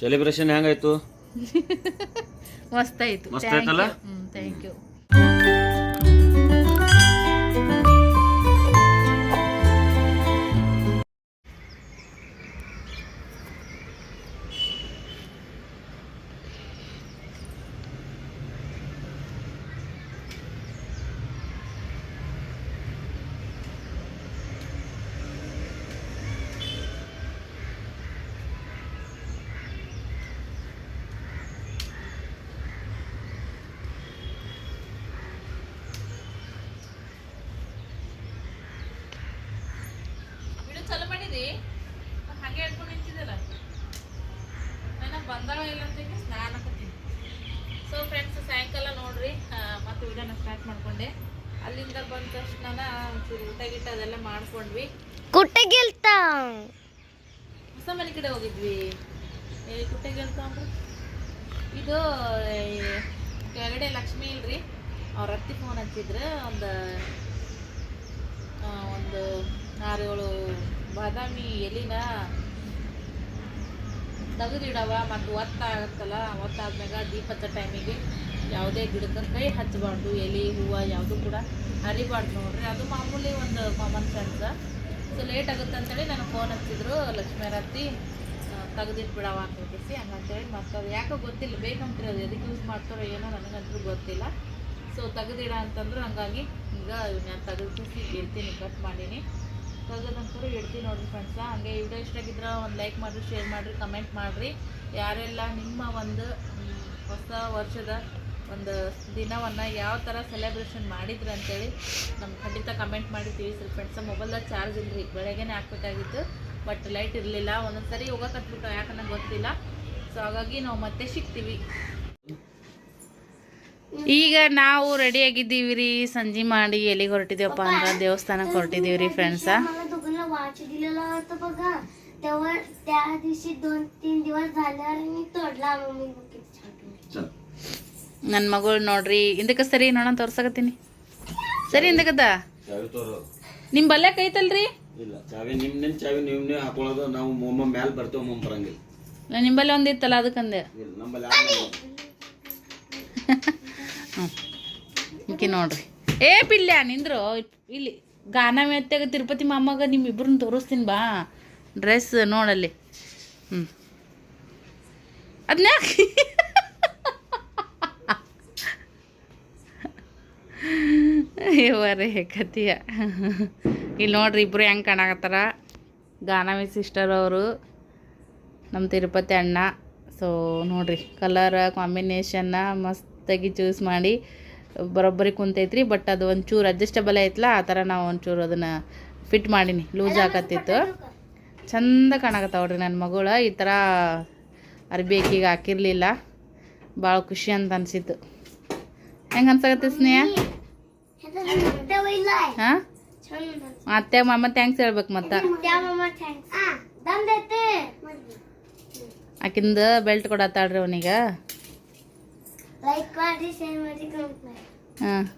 Celebration ಹೆಂಗಾಯ್ತು? ಮಸ್ತ್ ಆಯ್ತು ಮಸ್ತ್ ಆಯ್ತಲ್ಲ? ಥ್ಯಾಂಕ್ ಯು ಬಂದಾಗ ಇಲ್ಲ ಸ್ನಾನ ಹಾಕತ್ತೀನಿ ಸೊ ಫ್ರೆಂಡ್ಸ್ ಸಾಯಂಕಾಲ ನೋಡ್ರಿ ಮತ್ತು ವಿಡಿಯೋನ ಸ್ಟಾರ್ಟ್ ಮಾಡ್ಕೊಂಡೆ. ಅಲ್ಲಿಂದ ಬಂದ ತಕ್ಷಣ ಒಂಚೂರು ಊಟ ಗಿಟ್ಟ ಅದೆಲ್ಲ ಮಾಡ್ಕೊಂಡ್ವಿ. ಕುಟ್ಟಗಿಲ್ತ ಹೊಸ ಮನೆ ಕಡೆ ಹೋಗಿದ್ವಿ. ಕುಟ್ಟೆಗೆಲ್ತ ಅಂದ್ರೆ? ಇದು ಕೆಳಗಡೆ ಲಕ್ಷ್ಮಿ ಇಲ್ರಿ. ಅವ್ರ ಅತ್ತಿ ಫೋನ್ ಹಚ್ಚಿದ್ರೆ ಒಂದು ಒಂದು ಆರು ಏಳು ಬಾದಾಮಿ ಎಲಿನ ತೆಗೆದಿಡವ ಮತ್ತು ಒತ್ತಾಗತ್ತಲ್ಲ, ಒತ್ತಾದ್ಮ್ಯಾಗ ದೀಪ ಹಚ್ಚೋ ಟೈಮಿಗೆ ಯಾವುದೇ ಗಿಡಕ್ಕೆ ಕೈ ಹಚ್ಚಬಾರ್ದು, ಎಲೆ, ಹೂವು ಯಾವುದು ಕೂಡ ಹರಿಬಾರ್ದು ನೋಡ್ರಿ. ಅದು ಮಾಮೂಲಿ ಒಂದು ಕಾಮನ್ ಸೆನ್ಸ್ ಸೊ ಲೇಟ್ ಆಗುತ್ತೆ ಅಂತೇಳಿ ನನಗೆ ಫೋನ್ ಹಚ್ಚಿದ್ರು ಲಕ್ಷ್ಮೀರತ್ತಿ ತೆಗೆದಿಟ್ಬಿಡವ ಅಂತ ಹೇಳ್ಕೇಸಿ ಹಂಗಂತೇಳಿ ಮತ್ತು ಅದು ಯಾಕೋ ಗೊತ್ತಿಲ್ಲ, ಬೇಕಂತ್ರಿ ಅದು ಎದಕ್ಕೆ ಯೂಸ್ ಮಾಡ್ತಾರೋ ಏನೋ ನನಗಂತೂ ಗೊತ್ತಿಲ್ಲ. ಸೊ ತೆಗೆದಿಡ ಅಂತಂದ್ರೆ ಹಂಗಾಗಿ ಈಗ ನಾನು ತೆಗೆದು ಇಡ್ತೀನಿ ಕಟ್ ಮಾಡೀನಿ. ತೆಗೆದಂಕರು ಇಡ್ತೀನಿ ನೋಡಿರಿ ಫ್ರೆಂಡ್ಸ ಹಂಗೆ ವಿಡಿಯೋ ಇಷ್ಟ ಆಗಿದ್ರೆ ಒಂದು ಲೈಕ್ ಮಾಡಿರಿ ಶೇರ್ ಮಾಡಿರಿ ಕಮೆಂಟ್ ಮಾಡಿರಿ. ಯಾರೆಲ್ಲ ನಿಮ್ಮ ಒಂದು ಹೊಸ ವರ್ಷದ ಒಂದು ದಿನವನ್ನು ಯಾವ ಥರ ಸೆಲೆಬ್ರೇಷನ್ ಮಾಡಿದ್ರಿ ಅಂತೇಳಿ ನಮ್ಗೆ ಖಂಡಿತ ಕಮೆಂಟ್ ಮಾಡಿ ತಿಳಿಸ್ರಿ ಫ್ರೆಂಡ್ಸ ಮೊಬೈಲ್ದಾಗ ಚಾರ್ಜ್ ಇಲ್ಲರಿ ಬೆಳಗ್ಗೆನೇ ಹಾಕ್ಬೇಕಾಗಿತ್ತು. ಬಟ್ ಲೈಟ್ ಇರಲಿಲ್ಲ. ಒಂದೊಂದು ಸರಿ ಹೋಗಕತ್ಬಿಟ್ಟು ಯಾಕಂದ್ರೆ ಗೊತ್ತಿಲ್ಲ. ಸೊ ಹಾಗಾಗಿ ನಾವು ಮತ್ತೆ ಸಿಗ್ತೀವಿ. ಈಗ ನಾವು ರೆಡಿ ಆಗಿದ್ದೀವಿ ರೀ ಸಂಜೆ ಮಾಡಿ ಎಲ್ಲಿಗೆ ಹೊರಟಿದ್ದೀವಪ್ಪ ಅಂದ್ರೆ ದೇವಸ್ಥಾನಕ್ಕೆ ಹೊರಟಿದ್ದೀವಿ ರೀ ಫ್ರೆಂಡ್ಸ मला दोघांना वाच दिलेला होता बघा तेव्हा त्या दिवशी दोन तीन दिवस झाल्यावर मी तोडला मम्मी किती छान ಚಲ್ ನನ್ನ ಮಗಳು ನೋಡ್ರಿ ಹಿಂದಕ್ಕೆ ಸರಿ ನೋಡೋಣ ತೋರ್ಸಕತ್ತೀನಿ ಸರಿ ಹಿಂದಕ್ಕದ ಚಾವಿ ತೋರು ನಿಮ್ಮ ಬಲ್ಯಾಕ ಐತಲ್ರಿ ಇಲ್ಲ ಚಾವಿ ನಿಮ್ ನಿಮ್ ಚಾವಿ ನೀವು ನೀವು ಹಾಕೊಳ್ಳೋದು ನಾವು ಒಮ್ಮೆ ಮ್ಯಾಲ ಬರ್ತೇವೆ ಒಮ್ಮೆ ಬರಂಗಿಲ್ಲ ನಾ ನಿಂಬಲ್ಲಿ ಒಂದಿತ್ತಲ್ಲ ಅದಕ್ಕಂದೆ ಇಲ್ಲ ನಮ್ಮಲ್ಲಿ ಯಾರು ಹ್ಞೂ ನೋಡ್ರಿ. ಏ ಪಿಲ್ಯ, ನಿಂದ್ರು. ಇಲ್ಲಿ ಗಾನ ಮೆತ್ತಾಗ ತಿರುಪತಿ ಮಾಮಗ ನಿಮ್ಮಿಬ್ಬರನ್ನ ತೋರಿಸ್ತೀನಿ ಬಾ. ಡ್ರೆಸ್ ನೋಡಲ್ಲಿ ಹ್ಞೂ ಅದನ್ನ ಇವರೇ ಕತಿಯ. ಇಲ್ಲಿ ನೋಡ್ರಿ ಇಬ್ಬರು ಹೆಂಗೆ ಕಾಣಕತ್ತಾರ. ಗಾನವಿ ಸಿಸ್ಟರ್ ಅವರು ನಮ್ಮ ತಿರುಪತಿ ಅಣ್ಣ. ಸೊ ನೋಡ್ರಿ ಕಲರ್ ಕಾಂಬಿನೇಷನ್ನ ಸ್ಮೂತಾಗಿ ಚೂಸ್ ಮಾಡಿ ಬರೋಬ್ಬರಿ ಕುಂತೈತ್ರಿ ಬಟ್ ಅದು ಒಂಚೂರು ಅಡ್ಜಸ್ಟಬಲ್ ಐತಲ್ಲ ಆ ಥರ ನಾವು ಒಂಚೂರು ಅದನ್ನು ಫಿಟ್ ಮಾಡೀನಿ. ಲೂಸ್ ಆಗತ್ತಿತ್ತು ಚಂದ ಕಾಣಕತ್ತಾವ್ರಿ ನನ್ನ ಮಗಳು ಈ ಥರ ಅರ್ಬಿ ಹಾಕಿರಲಿಲ್ಲ. ಭಾಳ ಖುಷಿ ಅಂತ ಅನಿಸಿತ್ತು. ಹೆಂಗೆ ಅನ್ಸಕತ್ತೆ ಸ್ನೇಹ? ಹಾಂ? ಅತ್ತೆ ಮಾಮ ಥ್ಯಾಂಕ್ಸ್ ಹೇಳ್ಬೇಕು ಮತ್ತೆ? ಆಕಿಂದ ಬೆಲ್ಟ್ ಕೊಡತ್ತಾಳ್ರಿ ಅವನಿಗೆ. ಲೈಕ್ ಮಾಡಿ ಶೇರ್ ಹಾಂ.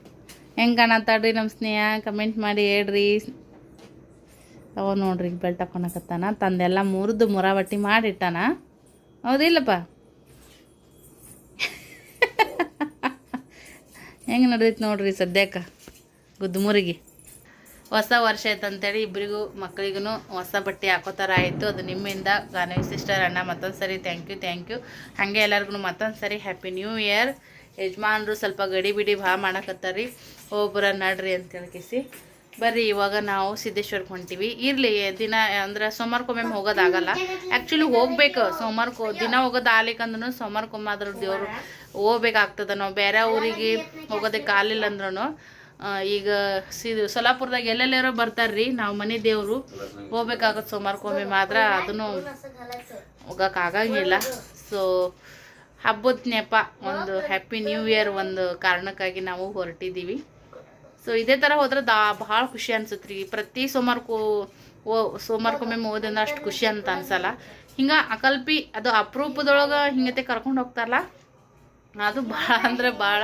ಹೆಂಗೆ ಕಾಣತ್ತಾಡ್ರಿ ನಮ್ಮ ಸ್ನೇಹ? ಕಮೆಂಟ್ ಮಾಡಿ ಹೇಳ್ರಿ. ಅವ ನೋಡ್ರಿ ಬೆಲ್ಟ್ ಹಾಕೊಳಕತ್ತಾನ ತಂದೆಲ್ಲ ಮುರಿದು ಮುರಾವಟ್ಟಿ ಮಾಡಿಟ್ಟಾನ. ಹೌದಿಲ್ಲಪ್ಪ? ಹೆಂಗೆ ನಡೆದೈತೆ ನೋಡ್ರಿ ಸದ್ಯಕ್ಕ? ಗುದ್ದು ಮುರುಗಿ ಹೊಸ ವರ್ಷ ಅಂತೇಳಿ ಇಬ್ಬರಿಗೂ ಮಕ್ಕಳಿಗೂ ಹೊಸ ಬಟ್ಟೆ ಹಾಕೋಥರ ಆಯಿತು. ಅದು ನಿಮ್ಮಿಂದ ಗಾನವಿ ಸಿಸ್ಟರ್ ಅಣ್ಣ ಮತ್ತೊಂದು ಸರಿ ಥ್ಯಾಂಕ್ ಯು ಥ್ಯಾಂಕ್ ಯು ಹಾಗೆ ಎಲ್ಲರಿಗೂ ಮತ್ತೊಂದು ಸರಿ ಹ್ಯಾಪಿ ನ್ಯೂ ಇಯರ್ ಯಜಮಾನ್ರು ಸ್ವಲ್ಪ ಗಡಿ ಬಿಡಿ ಭಾಳ ಮಾಡಕತ್ತಾರ್ರಿ ಒಬ್ಬರ ನಡ್ರಿ ಅಂತ ಕೇಳಿಸಿ ಬರ್ರಿ, ಇವಾಗ ನಾವು ಸಿದ್ದೇಶ್ವರಕ್ಕೆ ಹೊಂಟೀವಿ. ಇರಲಿ, ದಿನ ಅಂದ್ರೆ ಸೋಮವಾರಕ್ಕೊಮ್ಮೆ ಹೋಗೋದಾಗಲ್ಲ ಆ್ಯಕ್ಚುಲಿ ಹೋಗ್ಬೇಕು ಸೋಮವಾರಕ್ಕೆ ದಿನ ಹೋಗೋದು ಆಗ್ಲಿಕ್ಕಂದ್ರೂ ಸೋಮವಾರಕ್ಕೊಮ್ಮೆ ಆದ್ರೂ ದೇವ್ರು ಹೋಗ್ಬೇಕಾಗ್ತದೆ. ನಾವು ಬೇರೆ ಊರಿಗೆ ಹೋಗೋದಕ್ಕೆ ಆಗಲಿಲ್ಲ ಅಂದ್ರೂ ಈಗ ಸೀದ ಸೊಲಾಪುರದಾಗ ಬರ್ತಾರೆ ಬರ್ತಾರ್ರಿ, ನಾವು ಮನೆ ದೇವರು. ಹೋಗ್ಬೇಕಾಗತ್ತೆ ಸೋಮವಾರಕ್ಕೊಮ್ಮೆ ಮಾತ್ರ, ಅದನ್ನು ಹೋಗೋಕ್ಕಾಗಂಗಿಲ್ಲ ಸೊ ಹಬ್ಬದ ನೆಪ ಒಂದು ಹ್ಯಾಪಿ ನ್ಯೂ ಇಯರ್ ಒಂದು ಕಾರಣಕ್ಕಾಗಿ ನಾವು ಹೊರಟಿದ್ದೀವಿ. ಸೊ ಇದೇ ಥರ ಹೋದ್ರೆ ದಾ, ಭಾಳ ಖುಷಿ ಅನ್ಸುತ್ತೆ ರೀ ಪ್ರತಿ ಸೋಮವಾರಕ್ಕೂ ಓ ಸೋಮವಾರಕ್ಕೊಮ್ಮೆ ಹೋದಂದ್ರೆ ಅಷ್ಟು ಖುಷಿ ಅಂತ ಅನ್ಸಲ್ಲ. ಹಿಂಗೆ ಅಕಲ್ಪಿ, ಅದು ಅಪರೂಪದೊಳಗೆ ಹಿಂಗತೆ ಕರ್ಕೊಂಡು ಹೋಗ್ತಾರಲ್ಲ? ಅದು ಭಾಳ ಅಂದ್ರೆ ಭಾಳ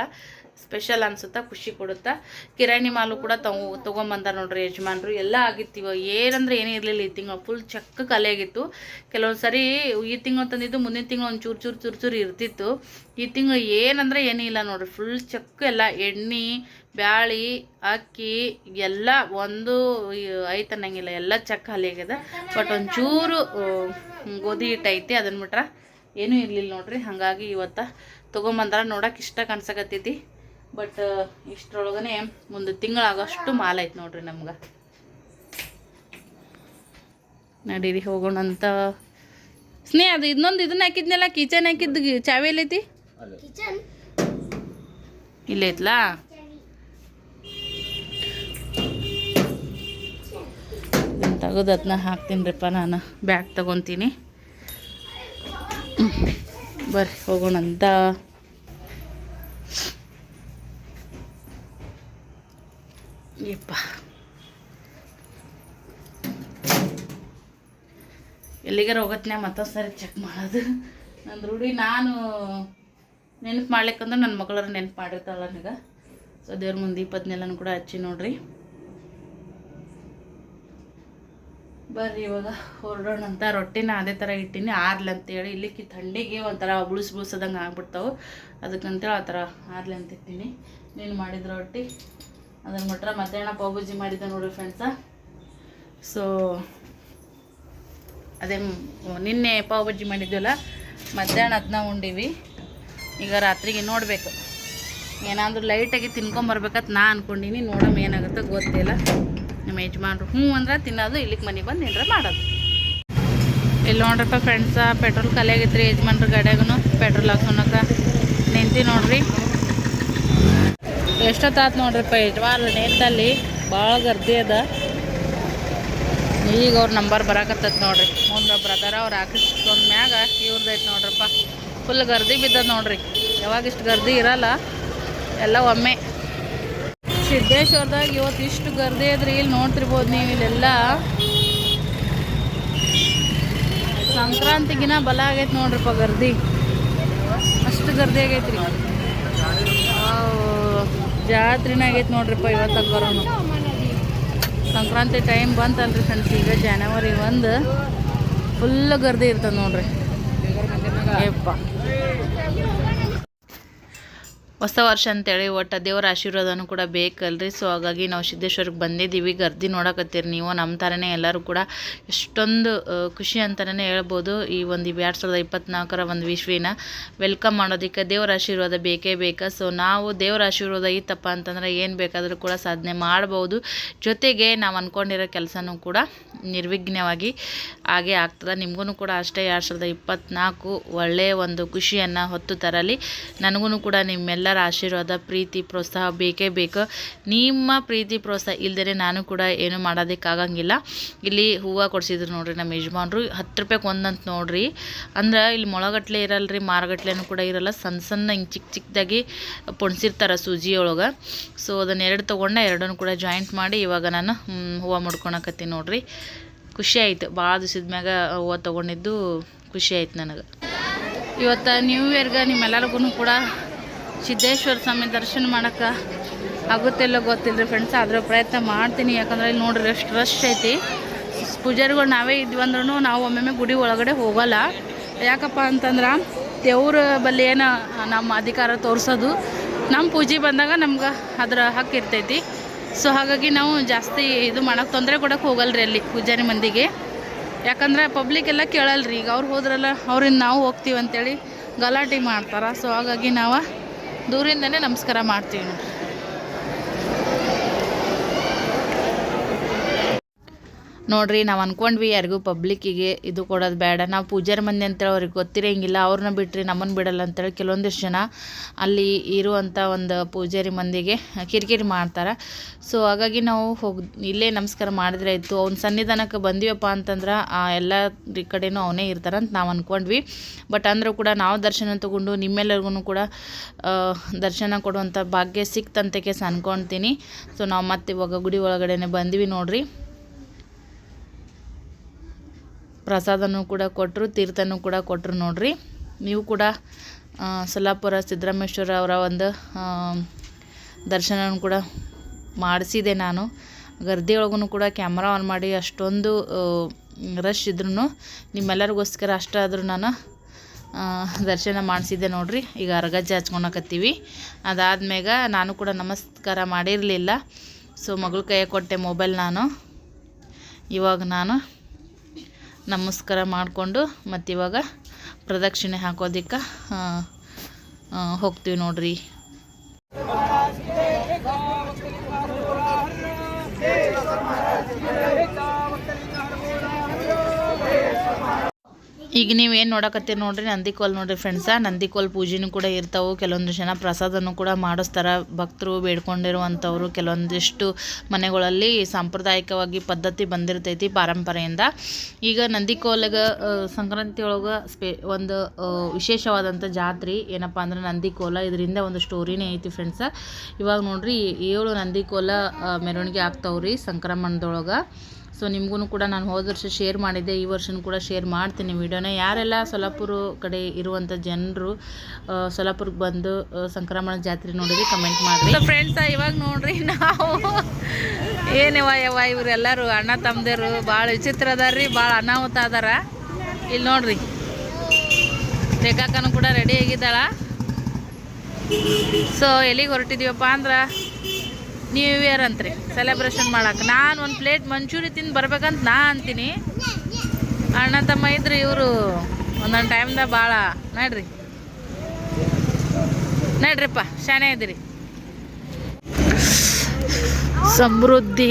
ಸ್ಪೆಷಲ್ ಅನ್ಸುತ್ತಾ, ಖುಷಿ ಕೊಡುತ್ತಾ. ಕಿರಾಣಿ ಮಾಲು ಕೂಡ ತಗೊ ತಗೊಂಬಂದಾರ ನೋಡ್ರಿ ಯಜಮಾನ್ರು. ಎಲ್ಲ ಆಗಿತ್ತು ಇವಾಗ. ಏನಂದ್ರೆ ಏನೇ ಇರಲಿಲ್ಲ ಈ ತಿಂಗಳು. ಫುಲ್ ಚಕ್ಕ ಕಲೆ ಆಗಿತ್ತು. ಕೆಲವೊಂದು ಸರಿ ಈ ತಿಂಗಳು ತಂದಿದ್ದು ಮುಂದಿನ ತಿಂಗಳು ಒಂದು ಚೂರು ಚೂರು ಚೂರು ಚೂರು ಇರ್ತಿತ್ತು. ಈ ತಿಂಗಳು ಏನಂದ್ರೆ ಏನೂ ಇಲ್ಲ ನೋಡ್ರಿ. ಫುಲ್ ಚಕ್ಕ ಎಲ್ಲ. ಎಣ್ಣೆ, ಬ್ಯಾಳಿ, ಅಕ್ಕಿ, ಎಲ್ಲ ಒಂದು ಐತೆ ಅನ್ನಂಗಿಲ್ಲ ಎಲ್ಲ ಚಕ್ಕ ಹಲಿ ಆಗ್ಯದ. ಬಟ್ ಒಂಚೂರು ಚೂರು ಗೋಧಿ ಹಿಟ್ಟು ಐತಿ. ಅದನ್ನ ಬಿಟ್ರೆ ಏನೂ ಇರಲಿಲ್ಲ ನೋಡ್ರಿ. ಹಾಗಾಗಿ ಇವತ್ತು ತೊಗೊಂಬಂದ್ರ ನೋಡಕ್ಕೆ ಇಷ್ಟ ಕಾಣಿಸಕತ್ತೈತಿ ಬಟ್ ಇಷ್ಟರೊಳಗನೆ ಒಂದು ತಿಂಗಳಾಗಷ್ಟು ಮಾಲ್ ಐತೆ ನೋಡ್ರಿ ನಮ್ಗೆ. ನಡೀರಿ ಹೋಗೋಣಂತ. ಸ್ನೇಹ ಅದು ಇನ್ನೊಂದು ಇದನ್ನ ಹಾಕಿದ್ನಲ್ಲ ಕಿಚನ್ ಹಾಕಿದ್ದು ಚಾವಿ ಎಲ್ಲೈತಿ? ಐತಿ ಇಲ್ಲೇ ಐತ್ಲಾ ತೆಗೆದು ಅದನ್ನ ಹಾಕ್ತೀನಿ ರೀಪ್ಪ ನಾನು. ಬ್ಯಾಗ್ ತಗೊತೀನಿ. ಬರ್ರಿ ಹೋಗೋಣ ಯಪ್ಪ ಎಲ್ಲಿಗಾರ ಹೋಗತ್ನ್ಯಾಗ ಮತ್ತೊಂದು ಸರಿ ಚೆಕ್ ಮಾಡೋದು. ನನ್ನ ರೂಢಿ ನಾನು ನೆನಪು ಮಾಡ್ಲಿಕ್ಕಂದ್ರೆ ನನ್ನ ಮಗಳರ ನೆನಪು ಮಾಡಿರ್ತಾಳ ನನಗೆ. ಸೊ, ದೇವ್ರ ಮುಂದೆ ಇಪ್ಪತ್ತನೆಲ್ಲನೂ ಕೂಡ ಹಚ್ಚಿ ನೋಡ್ರಿ. ಬರ್ರಿ ಇವಾಗ ಹೊರಡೋಣ ಅಂತ ರೊಟ್ಟಿನ ಅದೇ ಥರ ಇಟ್ಟಿನಿ, ಆರ್ಲಿ ಅಂತೇಳಿ. ಇಲ್ಲಿಕ್ಕೆ ಥಂಡಿಗೆ ಒಂಥರ ಬುಳಿಸ್ ಬುಳಿಸದಂಗೆ ಆಗ್ಬಿಡ್ತಾವೆ. ಅದಕ್ಕಂತೇಳಿ ಆ ಥರ ಆರ್ಲಿ ಅಂತ ಇಟ್ಟಿನಿ. ನೀನು ಮಾಡಿದ ರೊಟ್ಟಿ. ಅದನ್ನು ಬಿಟ್ರೆ ಮಧ್ಯಾಹ್ನ ಬಜ್ಜಿ ಮಾಡಿದ್ದೆ ನೋಡ್ರಿ ಫ್ರೆಂಡ್ಸ ಸೊ ಅದೇ ನಿನ್ನೆ ಪಾವ್ ಭಾಜಿ ಮಾಡಿದ್ವಲ್ಲ, ಮಧ್ಯಾಹ್ನ ಅದನ್ನ ಉಂಡಿವಿ. ಈಗ ರಾತ್ರಿಗೆ ನೋಡಬೇಕು. ಏನಾದರೂ ಲೈಟಾಗಿ ತಿನ್ಕೊಂಬರ್ಬೇಕಂತ ನಾ ಅನ್ಕೊಂಡಿನಿ ನೋಡಮ್ಮ ಏನಾಗುತ್ತೆ ಗೊತ್ತಿಲ್ಲ ನಮ್ಮ ಯಜಮಾನ್ರು ಹ್ಞೂ ಅಂದ್ರೆ ತಿನ್ನೋದು, ಇಲ್ಲಿಗೆ ಮನೆಗೆ ಬಂದು ಏನಾರ ಮಾಡೋದು. ಇಲ್ಲಿ ನೋಡ್ರಪ್ಪ ಫ್ರೆಂಡ್ಸ ಪೆಟ್ರೋಲ್ ಖಾಲಿ ಆಗೈತೆ ರೀ ಯಜಮಾನ್ರ ಗಾಡಿಯಾಗೂ ಪೆಟ್ರೋಲ್ ಹಾಕ್ಸೋನಕ ನಿಂತಿ ನೋಡ್ರಿ. ಎಷ್ಟೊತ್ತಾತು ನೋಡ್ರಿಪ್ಪ ಯಜಮಾನ್ ನಿಂತಲ್ಲಿ ಭಾಳ ಗರ್ದಿ ಅದ. ಈಗ ಅವ್ರ ನಂಬರ್ ಬರಾಕತ್ತೈತೆ ನೋಡ್ರಿ. ಮುಂದೆ ಬ್ರದರ್ ಅವ್ರು ಹಾಕಿಸ್ಕೊಂಡ್ ಮ್ಯಾಗ ಇವ್ರದೈತೆ ನೋಡ್ರಪ್ಪ. ಫುಲ್ ಗರ್ದಿ ಬಿದ್ದದ ನೋಡ್ರಿ. ಯಾವಾಗ ಇಷ್ಟು ಗರ್ದಿ ಇರಲ್ಲ, ಎಲ್ಲ ಒಮ್ಮೆ. ಸಿದ್ದೇಶ್ವರದಾಗ ಇವತ್ತು ಇಷ್ಟು ಗರ್ದಿ ಇದ್ರಿ ಇಲ್ಲಿ ನೋಡ್ತಿರ್ಬೋದು ನೀವು ಇಲ್ಲೆಲ್ಲ. ಸಂಕ್ರಾಂತಿಗಿನ ಬಲ ಆಗೈತೆ ನೋಡ್ರಪ್ಪ ಗರ್ದಿ. ಅಷ್ಟು ಗರ್ದಿ ಆಗೈತ್ರಿ. ಜಾತ್ರೆನ ಆಗೈತೆ ನೋಡ್ರಿಪ್ಪ ಇವತ್ತು ಬರೋನು. ಸಂಕ್ರಾಂತಿ ಟೈಮ್ ಬಂತಲ್ರಿ ಫ್ರೆಂಡ್ಸ್ ಈಗ ಜನವರಿ ಒಂದು ಫುಲ್ ಗರ್ದಿ ಇರ್ತದೆ ನೋಡ್ರಿ. ಏಪ್ಪ. ಹೊಸ ವರ್ಷ ಅಂತೇಳಿ ಒಟ್ಟು ದೇವರ ಆಶೀರ್ವಾದನೂ ಕೂಡ ಬೇಕಲ್ರಿ. ಸೊ ಹಾಗಾಗಿ ನಾವು ಸಿದ್ದೇಶ್ವರಕ್ಕೆ ಬಂದಿದ್ದೀವಿ. ಗರ್ದಿ ನೋಡಕತ್ತೀರಿ ನೀವು, ನಮ್ಮ ಥರನೇ ಎಲ್ಲರೂ ಕೂಡ ಎಷ್ಟೊಂದು ಖುಷಿ ಅಂತಲೇ ಹೇಳ್ಬೋದು. ಈ ಒಂದು ಎರಡು ಸಾವಿರದ ಇಪ್ಪತ್ನಾಲ್ಕರ ಒಂದು ವಿಶ್ವಿನ ವೆಲ್ಕಮ್ ಮಾಡೋದಕ್ಕೆ ದೇವರ ಆಶೀರ್ವಾದ ಬೇಕೇ ಬೇಕಾ. ಸೊ ನಾವು ದೇವರ ಆಶೀರ್ವಾದ ಇತ್ತಪ್ಪ ಅಂತಂದರೆ ಏನು ಬೇಕಾದರೂ ಕೂಡ ಸಾಧನೆ ಮಾಡ್ಬೋದು. ಜೊತೆಗೆ ನಾವು ಅಂದ್ಕೊಂಡಿರೋ ಕೆಲಸನೂ ಕೂಡ ನಿರ್ವಿಘ್ನವಾಗಿ ಹಾಗೆ ಆಗ್ತದೆ. ನಿಮಗೂ ಕೂಡ ಅಷ್ಟೇ ಎರಡು ಸಾವಿರದ ಇಪ್ಪತ್ನಾಲ್ಕು ಒಳ್ಳೆಯ ಒಂದು ಖುಷಿಯನ್ನು ಹೊತ್ತು ತರಲಿ. ನನಗೂ ಕೂಡ ನಿಮ್ಮೆಲ್ಲರ ಆಶೀರ್ವಾದ, ಪ್ರೀತಿ, ಪ್ರೋತ್ಸಾಹ ಬೇಕೇ ಬೇಕು. ನಿಮ್ಮ ಪ್ರೀತಿ, ಪ್ರೋತ್ಸಾಹ ಇಲ್ಲದೇ ನಾನು ಕೂಡ ಏನು ಮಾಡೋದಕ್ಕಾಗಂಗಿಲ್ಲ. ಇಲ್ಲಿ ಹೂವು ಕೊಡಿಸಿದ್ರು ನೋಡ್ರಿ ನಮ್ಮ ಯಜಮಾನ್ರು. ಹತ್ತು ರೂಪಾಯಿಗೆ ಒಂದಂತ ನೋಡ್ರಿ. ಅಂದ್ರೆ ಇಲ್ಲಿ ಮೊಳಗಟ್ಲೆ ರೀ ಮಾರುಗಟ್ಲೆನೂ ಕೂಡ ಇರಲ್ಲ. ಸಣ್ಣ ಸಣ್ಣ ಹಿಂಗೆ ಚಿಕ್ಕ ಚಿಕ್ಕದಾಗಿ ಪೊಣ್ಸಿರ್ತಾರೆ ಸೂಜಿಯೊಳಗೆ. ಸೊ ಅದನ್ನ ಎರಡು ತೊಗೊಂಡೆ ಎರಡನ್ನೂ ಕೂಡ ಜಾಯಿಂಟ್ ಮಾಡಿ ಇವಾಗ ನಾನು ಹೂವು ಮುಡ್ಕೊಳಕತ್ತೀನಿ ನೋಡ್ರಿ. ಖುಷಿ ಆಯ್ತು. ಭಾಳ ದಿವಸದ ಮ್ಯಾಗ ಹೂವು ತೊಗೊಂಡಿದ್ದು ಖುಷಿ ಆಯ್ತು ನನಗೆ. ಇವತ್ತು ನ್ಯೂ ಇಯರ್ಗೆ ನಿಮ್ಮೆಲ್ಲರಿಗೂ ಕೂಡ ಸಿದ್ದೇಶ್ವರ ಸ್ವಾಮಿ ದರ್ಶನ ಮಾಡೋಕೆ ಆಗುತ್ತಿಲ್ಲ ಗೊತ್ತಿಲ್ಲ ಫ್ರೆಂಡ್ಸ್ ಅದರ ಪ್ರಯತ್ನ ಮಾಡ್ತೀನಿ. ಯಾಕಂದ್ರೆ ಇಲ್ಲಿ ನೋಡ್ರಿ ಎಷ್ಟು ರಶ್ ಐತಿ. ಪೂಜಾರಿಗಳು ನಾವೇ ಇದ್ವಿ ಅಂದ್ರೂ ನಾವು ಒಮ್ಮೊಮ್ಮೆ ಗುಡಿ ಒಳಗಡೆ ಹೋಗಲ್ಲ. ಯಾಕಪ್ಪ ಅಂತಂದ್ರೆ ದೇವ್ರ ಬಲ್ಲಿ ಏನು ನಮ್ಮ ಅಧಿಕಾರ ತೋರಿಸೋದು ನಮ್ಮ ಪೂಜೆ ಬಂದಾಗ ನಮ್ಗೆ ಅದರ ಹಕ್ಕು ಇರ್ತೈತಿ. ಸೊ ಹಾಗಾಗಿ ನಾವು ಜಾಸ್ತಿ ಇದು ಮಾಡೋಕೆ ತೊಂದರೆ ಕೊಡೋಕೆ ಹೋಗಲ್ರಿ ಅಲ್ಲಿ ಪೂಜಾರಿ ಮಂದಿಗೆ. ಯಾಕಂದ್ರೆ ಪಬ್ಲಿಕ್ ಎಲ್ಲ ಕೇಳಲ್ರಿ. ಈಗ ಅವ್ರು ಹೋದ್ರಲ್ಲ ಅವ್ರಿಂದ ನಾವು ಹೋಗ್ತೀವಿ ಅಂತೇಳಿ ಗಲಾಟೆ ಮಾಡ್ತಾರೆ. ಸೊ ಹಾಗಾಗಿ ನಾವು ದೂರಿಂದನೇ ನಮಸ್ಕಾರ ಮಾಡ್ತೀವಿ ನೋಡ್ರಿ ನೋಡ್ರಿ, ನಾವು ಅನ್ಕೊಂಡ್ವಿ ಯಾರಿಗೂ ಪಬ್ಲಿಕ್ಕಿಗೆ ಇದು ಕೊಡೋದು ಬೇಡ. ನಾವು ಪೂಜಾರಿ ಮಂದಿ ಅಂತೇಳಿ ಅವ್ರಿಗೆ ಗೊತ್ತಿರೋಂಗಿಲ್ಲ. ಅವ್ರನ್ನ ಬಿಟ್ರಿ ನಮ್ಮನ್ನು ಬಿಡಲ್ಲ ಅಂತೇಳಿ ಕೆಲವೊಂದಿಷ್ಟು ಜನ ಅಲ್ಲಿ ಇರುವಂಥ ಒಂದು ಪೂಜಾರಿ ಮಂದಿಗೆ ಕಿರಿಕಿರಿ ಮಾಡ್ತಾರೆ. ಸೊ ಹಾಗಾಗಿ ನಾವು ಹೋಗಿ, ಇಲ್ಲೇ ನಮಸ್ಕಾರ ಮಾಡಿದ್ರೆ ಆಯಿತು. ಅವ್ನ ಸನ್ನಿಧಾನಕ್ಕೆ ಬಂದೀವಪ್ಪ ಅಂತಂದ್ರೆ, ಆ ಎಲ್ಲ ಕಡೆನೂ ಅವನೇ ಇರ್ತಾರಂತ ನಾವು ಅಂದ್ಕೊಂಡ್ವಿ ಬಟ್ ಅಂದರೂ ಕೂಡ ನಾವು ದರ್ಶನ ತಗೊಂಡು ನಿಮ್ಮೆಲ್ಲರಿಗೂ ಕೂಡ ದರ್ಶನ ಕೊಡುವಂಥ ಭಾಗ್ಯ ಸಿಕ್ತಂತ ಕೇಸ್ ಅಂದ್ಕೊಳ್ತೀನಿ ಸೊ ನಾವು ಮತ್ತೆ ಇವಾಗ ಗುಡಿ ಒಳಗಡೆನೆ ಬಂದ್ವಿ ನೋಡ್ರಿ. ಪ್ರಸಾದನೂ ಕೂಡ ಕೊಟ್ಟರು ತೀರ್ಥನೂ ಕೂಡ ಕೊಟ್ಟರು ನೋಡ್ರಿ. ನೀವು ಕೂಡ ಸೊಲ್ಲಾಪುರ ಸಿದ್ದರಾಮೇಶ್ವರ ಅವರ ಒಂದು ದರ್ಶನವನ್ನು ದರ್ಶನ ಕೂಡ ಮಾಡಿಸಿದೆ ನಾನು. ಗರ್ದಿ ಒಳಗೂ ಕೂಡ ಕ್ಯಾಮ್ರಾ ಆನ್ ಮಾಡಿ ಅಷ್ಟೊಂದು ರಶ್ ಇದ್ರೂ ನಿಮ್ಮೆಲ್ಲರಿಗೋಸ್ಕರ ಅಷ್ಟಾದರೂ ನಾನು ದರ್ಶನ ಮಾಡಿಸಿದ್ದೆ ನೋಡ್ರಿ. ಈಗ ಅರಗಜ್ಜೆ ಹಚ್ಕೊಳಕತ್ತೀವಿ ಅದಾದ್ಮ್ಯಾಗ ನಾನು ಕೂಡ ನಮಸ್ಕಾರ ಮಾಡಿರಲಿಲ್ಲ. ಸೊ ಮಗಳ ಕೈಯ ಕೊಟ್ಟೆ ಮೊಬೈಲ್ ನಾನು. ಇವಾಗ ನಾನು ನಮಸ್ಕಾರ ಮಾಡಿಕೊಂಡು ಮತ್ತಿವಾಗ ಪ್ರದಕ್ಷಿಣೆ ಹಾಕೋದಕ್ಕೆ ಹೋಗ್ತೀವಿ ನೋಡ್ರಿ ಈಗ ನೀವು ಏನು ನೋಡಕತ್ತೀರಿ ನೋಡ್ರಿ? ನಂದಿಕೋಲ್ ನೋಡ್ರಿ ಫ್ರೆಂಡ್ಸ ನಂದಿಕೋಲ್ ಪೂಜೆನೂ ಕೂಡ ಇರ್ತಾವೆ. ಕೆಲವೊಂದು ಜನ ಪ್ರಸಾದನೂ ಕೂಡ ಮಾಡಿಸ್ತಾರೆ. ಭಕ್ತರು ಬೇಡ್ಕೊಂಡಿರುವಂಥವ್ರು ಕೆಲವೊಂದಿಷ್ಟು ಮನೆಗಳಲ್ಲಿ ಸಾಂಪ್ರದಾಯಿಕವಾಗಿ ಪದ್ಧತಿ ಬಂದಿರ್ತೈತಿ ಪಾರಂಪರೆಯಿಂದ. ಈಗ ನಂದಿಕೋಲ್ಗೆ ಸಂಕ್ರಾಂತಿ ಒಳಗೆ ಸ್ಪೆ, ಒಂದು ವಿಶೇಷವಾದಂಥ ಜಾತ್ರೆ ಏನಪ್ಪ ಅಂದ್ರೆ ನಂದಿಕೋಲ. ಇದರಿಂದ ಒಂದು ಸ್ಟೋರಿನೇ ಐತಿ ಫ್ರೆಂಡ್ಸ ಇವಾಗ ನೋಡ್ರಿ ಏಳು ನಂದಿಕೋಲ ಮೆರವಣಿಗೆ ಆಗ್ತಾವ್ರಿ ಸಂಕ್ರಮಣದೊಳಗೆ. ಸೊ ನಿಮಗೂ ಕೂಡ ನಾನು ಹೋದ ವರ್ಷ ಶೇರ್ ಮಾಡಿದ್ದೆ, ಈ ವರ್ಷನೂ ಕೂಡ ಶೇರ್ ಮಾಡ್ತೀನಿ ವಿಡಿಯೋನ. ಯಾರೆಲ್ಲ ಸೊಲಾಪುರ ಕಡೆ ಇರುವಂಥ ಜನರು ಸೊಲಾಪುರಕ್ಕೆ ಬಂದು ಸಂಕ್ರಮಣ ಜಾತ್ರೆ ನೋಡಿದ್ರೆ ಕಮೆಂಟ್ ಮಾಡಿ ಫ್ರೆಂಡ್ಸ ಇವಾಗ ನೋಡ್ರಿ ನಾವು. ಏನವ ಯವ ಇವರೆಲ್ಲರೂ ಅಣ್ಣ ತಮ್ಮದೇರು ಭಾಳ ವಿಚಿತ್ರ ಅದಾರ್ರಿ ಭಾಳ ಅನಾಹುತ ಅದಾರ. ಇಲ್ಲಿ ನೋಡ್ರಿ. ರೇಖಾಕನು ಕೂಡ ರೆಡಿ ಆಗಿದ್ದಾಳ. ಸೊ ಎಲ್ಲಿಗೆ ಹೊರಟಿದೀವಪ್ಪ ಅಂದ್ರೆ? ನ್ಯೂ ಇಯರ್ ಅಂತ್ರಿ ಸೆಲೆಬ್ರೇಷನ್ ಮಾಡಕ್ಕೆ ನಾನು ಒಂದು ಪ್ಲೇಟ್ ಮಂಚೂರಿ ತಿಂದು ಬರ್ಬೇಕಂತ ನಾ ಅಂತೀನಿ. ಅಣ್ಣ ತಮ್ಮ ಇದ್ರಿ ಇವರು ಒಂದೊಂದು ಟೈಮ್ದಾಗ ಭಾಳ ನೋಡ್ರಿ. ನೋಡ್ರಿಪ್ಪ ಶಾನೆ ಇದ್ರಿ ಸಮೃದ್ಧಿ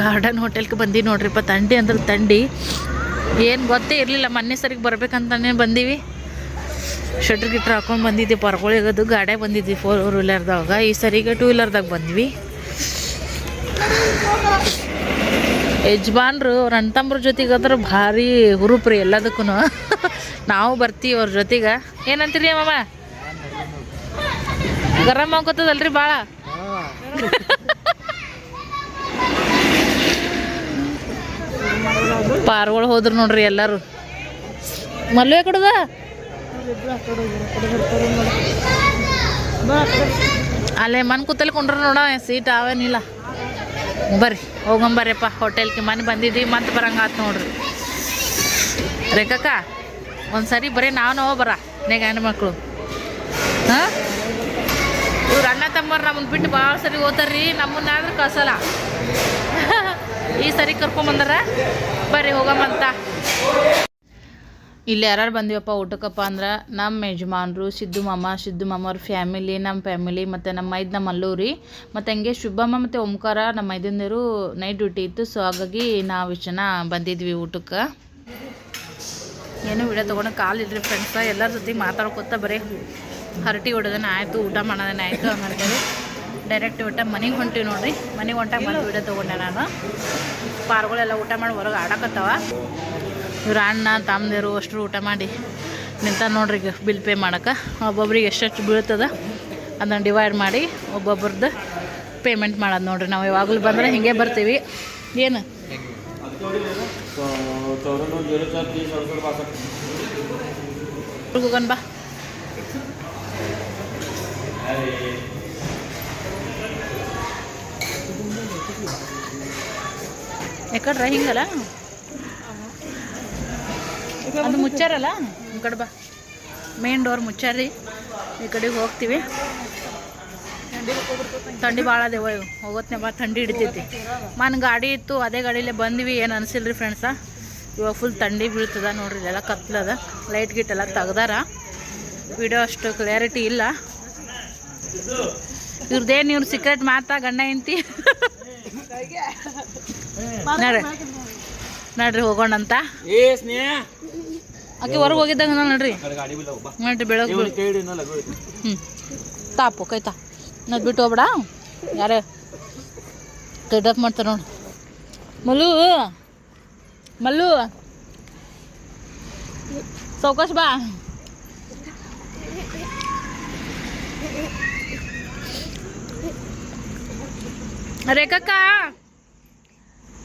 ಗಾರ್ಡನ್ ಹೋಟೆಲ್ಗೆ ಬಂದೀವಿ ನೋಡ್ರಿಪ್ಪ, ತಂಡಿ ಅಂದ್ರೆ ತಂಡಿ. ಏನು ಗೊತ್ತೇ ಇರಲಿಲ್ಲ, ಮೊನ್ನೆ ಸರಿಗೆ ಬರ್ಬೇಕಂತಾನೆ ಬಂದೀವಿ. ಶಟ್ರ್ ಗಿಟ್ರ್ ಹಾಕೊಂಡು ಬಂದಿದ್ದೆ ಪರ್ಗೊಳಿಗದು ಗಾಡೆ ಬಂದಿದ್ವಿ ಫೋರ್ ವೀಲರ್ದಾಗ ಈ ಸರಿಗೆ ಟೂ ವೀಲರ್ದಾಗ ಬಂದ್ವಿ. ಯಜಮಾನ್ರು ಅವ್ರ ಅಣ್ತಂಬ್ರ ಜೊತೆಗಾದ್ರೆ ಭಾರಿ ಹುರುಪ್ರಿ ಎಲ್ಲದಕ್ಕೂ ನಾವು ಬರ್ತೀವಿ ಅವ್ರ ಜೊತೆಗೆ. ಏನಂತೀರಿ ಮಾಮ? ಗರಮ್ ಆಗೋತದಲ್ರಿ ಭಾಳ ಪಾರ್ಗಳು ಹೋದ್ರು ನೋಡ್ರಿ ಎಲ್ಲರೂ. ಮಲ್ವೆ ಕಡದ? ಅಲ್ಲೇ ಮನ್ ಕೂತಲ್ಲಿ ಕುಂಡ್ರ ನೋಡ, ಸೀಟ್ ಅವೇನಿಲ್ಲ. ಬರ್ರಿ ಹೋಗಂಬರ್ರಿಪ್ಪ ಹೋಟೆಲ್ಗೆ ಮನೆ ಬಂದಿದ್ವಿ ಮತ್ತೆ ಬರಂಗಾತು ನೋಡ್ರಿ. ರೇಖಕ್ಕ ಒಂದು ಸರಿ ಬರೀ ನಾವು ನಾವು ಬರ ನೇಗ ಹೆಣ್ಮಕ್ಳು ಹಾಂ? ಇವ್ರು ಅಣ್ಣ ತಮ್ಮರು ನಮ್ಮನ್ನ ಬಿಟ್ಟು ಭಾಳ ಸರಿ ಓದ್ತಾರ್ರಿ ನಮ್ಮನ್ನಾದ್ರೂ ಕಳ್ಸಲ್ಲ. ಈ ಸರಿ ಕರ್ಕೊಂಬಂದಾರ ಬರ್ರಿ ಹೋಗಮ್ಮಂತ ಇಲ್ಲಿ ಯಾರು ಬಂದಿವಪ್ಪ ಊಟಕ್ಕಪ್ಪ ಅಂದ್ರೆ ನಮ್ಮ ಯಜಮಾನ್ರು, ಸಿದ್ದು ಮಾಮ ಸಿದ್ದು ಮಾಮ ಅವ್ರ ಫ್ಯಾಮಿಲಿ ನಮ್ಮ ಫ್ಯಾಮಿಲಿ ಮತ್ತು ನಮ್ಮ ಮೈದ್ ನಮ್ಮ ಅಲ್ಲೂರಿ. ಮತ್ತು ಹಂಗೆ ಶುಭಮ್ಮ ಮತ್ತು ಓಂಕಾರ ನಮ್ಮ ಮೈದಂದಿರು ನೈಟ್ ಡ್ಯೂಟಿ ಇತ್ತು ಸೊ ಹಾಗಾಗಿ ನಾವು ಇಷ್ಟು ಜನ ಬಂದಿದ್ವಿ ಊಟಕ್ಕೆ. ಏನು ವಿಡಿಯೋ ತೊಗೊಂಡು ಕಾಲಿಲ್ರಿ ಫ್ರೆಂಡ್ಸ ಎಲ್ಲರ ಜೊತೆ ಮಾತಾಡ್ಕೊತ ಬರೀ. ಹರಟಿ ಹೊಡೋದನ್ನ ಆಯಿತು, ಊಟ ಮಾಡೋದನ್ನ ಆಯಿತು ಹಂಗಂತೇಳಿ. ಡೈರೆಕ್ಟ್ ಊಟ ಮನೆಗೆ ಹೊಂಟಿವಿ ನೋಡಿರಿ. ಮನೆಗೆ ಹೊಂಟಾಗ ಬಂದು ವಿಡಿಯೋ ತೊಗೊಂಡೆ ನಾನು. ಪಾರ್ಗಳೆಲ್ಲ ಊಟ ಮಾಡಿ ಹೊರಗೆ ಆಡಕತ್ತವ. ಇವ್ರ ಅಣ್ಣ, ತಾಮ್ದೇರು ಅಷ್ಟು ಊಟ ಮಾಡಿ ನಿಂತ ನೋಡ್ರಿ ಈಗ ಬಿಲ್ ಪೇ ಮಾಡೋಕೆ. ಒಬ್ಬೊಬ್ರಿಗೆ ಎಷ್ಟೆಷ್ಟು ಬೀಳ್ತದ ಅದನ್ನು ಡಿವೈಡ್ ಮಾಡಿ ಒಬ್ಬೊಬ್ರದ್ದು ಪೇಮೆಂಟ್ ಮಾಡೋದು ನೋಡ್ರಿ ನಾವು ಯಾವಾಗಲೂ ಬಂದರೆ ಹಿಂಗೆ ಬರ್ತೀವಿ. ಏನು? ಹೋಗೋಣ ಬಾ. ಎಕಡ್ರ ಹಿಂಗಲ್ಲ? ಅದು ಮುಚ್ಚಾರಲ್ಲ? ಈ ಕಡೆ ಬಾ. ಮೇನ್ ಡೋರ್ ಮುಚ್ಚಾರಿ ಈ ಕಡೆಗೆ ಹೋಗ್ತೀವಿ. ಥಂಡಿ ಭಾಳ ಅದೇವ ಇವು. ಹೋಗೋತ್ನೆ ಬಾ ಥಂಡಿ ಹಿಡಿತೈತಿ. ಮನ್ ಗಾಡಿ ಇತ್ತು ಅದೇ ಗಾಡಿಲೇ ಬಂದ್ವಿ. ಏನು ಅನಿಸಿಲ್ರಿ ಫ್ರೆಂಡ್ಸ ಇವಾಗ ಫುಲ್ ಥಂಡಿ ಬೀಳ್ತದ ನೋಡ್ರಿ ಇಲ್ಲೆಲ್ಲ ಕತ್ಲದ ಲೈಟ್ ಗಿಟ್ ಎಲ್ಲ ತೆಗ್ದಾರ. ವಿಡಿಯೋ ಅಷ್ಟು ಕ್ಲಾರಿಟಿ ಇಲ್ಲ. ಇವ್ರದ್ದೇನು ಇವ್ರ ಸೀಕ್ರೆಟ್ ಮಾತಾ ಗಂಡ ಹೆಂಡ್ತಿ? ನೋಡ್ರಿ ಹೋಗೋಣ ಅಂತ ಆಕೆ ಹೊರಗೆ ಹೋಗಿದ್ದಾಗ ನೋಡ್ರಿ. ನೋಡ್ರಿ ಬೆಳಗ್ಗೆ ಹ್ಞೂ ತಾಪು ಕೈತಾ ನಾವು ಬಿಟ್ಟು ಹೋಗ್ಬೇಡ. ಯಾರೇ ದೊಡ್ಡಪ್ಪ ಮಾಡ್ತಾರೆ ನೋಡಿ. ಮಲ್ಲು. ಮಲ್ಲು. ಸೌಕಾಶ್ ಬಾ. ರೇಖಕ್ಕ.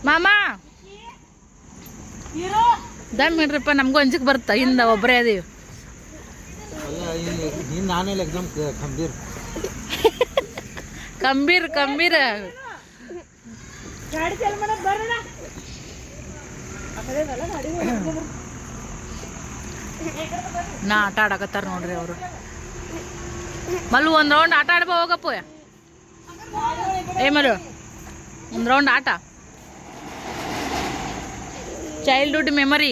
ಮಾಮಾ. ದಮ್ ಇಡ್ರಿಪ್ಪ ನಮಗೂ ಅಂಜಿಕ್ ಬರುತ್ತ? ಹಿಂದ ಒಬ್ಬರೇ ಅದೀವಿ. ನಾನೇ ಎಕ್ಸಾಮ್ ಕಂಬೀರ್ ಕಂಬೀರ್ ನಾ ಆಟ ಆಡಕತ್ತಾರ ನೋಡ್ರಿ ಅವರು. ಮಲ್ಲು ಒಂದ್ ರೌಂಡ್ ಆಟ ಆಡ್ಬೋ ಹೋಗಪ್ಪ. ಏ ಮಲ್ಲು ಒಂದ್ ರೌಂಡ್ ಆಟ. ಚೈಲ್ಡ್ಹುಡ್ ಮೆಮೊರಿ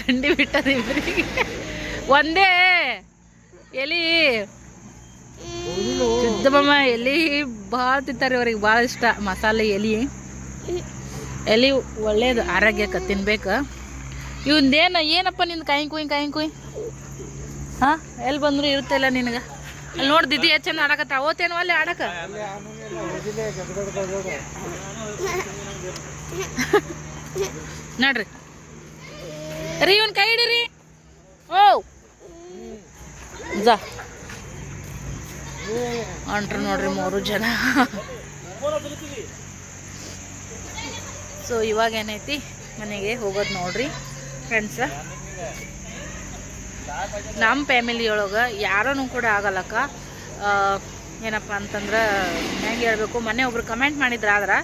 ತಂಡಿ ಬಿಟ್ಟದ ಒಂದೇ. ಎಲಿ. ಸಿದ್ದಮ್ಮ ಎಲಿ ಭಾಳ ತಿಂತಾರೆ ಅವ್ರಿಗೆ ಭಾಳ ಇಷ್ಟ. ಮಸಾಲೆ ಎಲಿ. ಎಲಿ ಒಳ್ಳೇದು, ಆರೋಗ್ಯಕ್ಕೆ ತಿನ್ಬೇಕು. ಇವಂದೇನು ಏನಪ್ಪ ನಿನ್ನ ಕಾಯಿ, ಕುಯ್ ಕಾಯಿ, ಕುಯ್? ಹಾಂ, ಎಲ್ಲಿ ಬಂದ್ರು ಇರುತ್ತಿಲ್ಲ ನಿನಗೆ? ಅಲ್ಲಿ ನೋಡಿ ದಿದಿ ಎಷ್ಟು ಆಡಕತ್ತ? ಓತೇನು ಅಲ್ಲಿ ಆಡಕ? ನೋಡ್ರಿ. ರೀ, ಇವನ್ ಕೈ ಹಿಡಿರಿ. ಓ. ಜಾ. ಅಂಟ್ರು ನೋಡ್ರಿ ಮೂರು ಜನ. ಸೊ ಇವಾಗ ಏನೈತಿ? ಮನೆಗೆ ಹೋಗೋದು ನೋಡ್ರಿ ಫ್ರೆಂಡ್ಸ ನಮ್ಮ ಫ್ಯಾಮಿಲಿ ಒಳಗೆ ಯಾರೂ ಕೂಡ ಆಗಲ್ಲಕ್ಕ. ಏನಪ್ಪ ಅಂತಂದ್ರೆ ಹೆಂಗೆ ಹೇಳಬೇಕು, ಮೊನ್ನೆ ಒಬ್ರು ಕಮೆಂಟ್ ಮಾಡಿದ್ರು ಆದ್ರೆ.